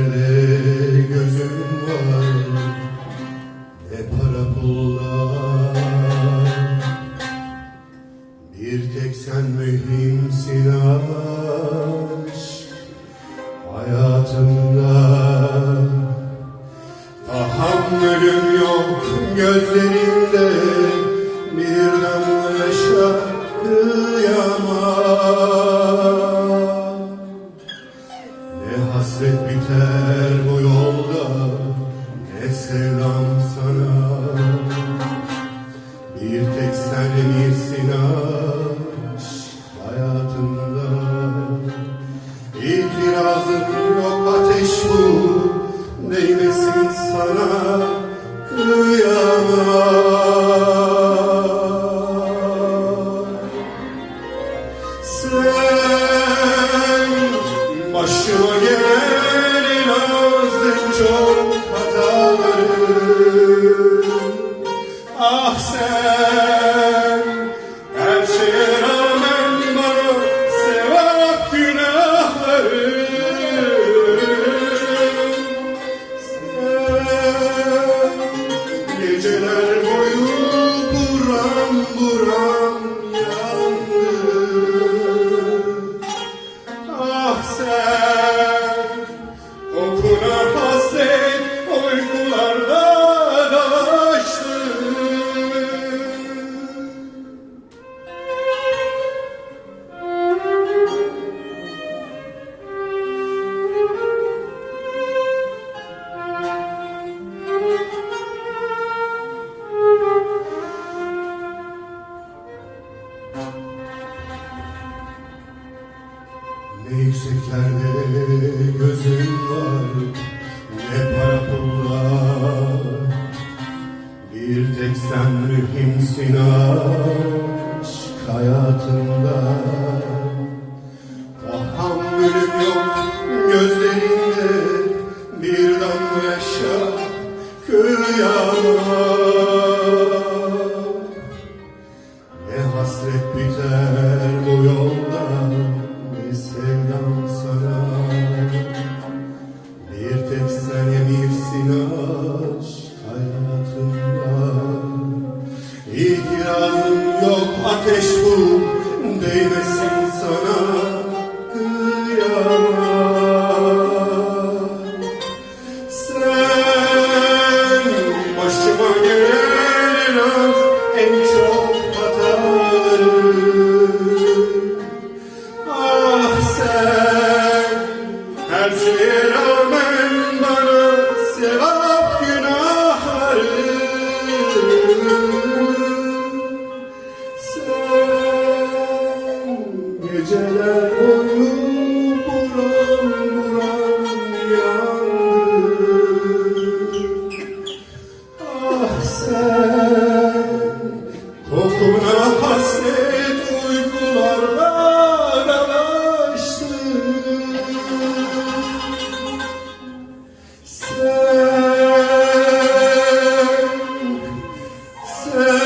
yükseklerde gözüm var? Ne para pullar? Bir tek sen mühimsin aşk. Hayatımda Tahammülüm yok gözlerinde Bir damla yaşa sen. Başıma gelen azdın çok Ne yükseklerde gözüm var. Ne para pullar? Bir tek sen mühimsin aşk hayatımda. Tahammülüm yok gözlerinde Bir damla yaşa kıyamam Sana kıyamam sen başıma gelen en çok hataları Ah sen her şeye kokuna hasret uykulardan alaştın Sen, sen,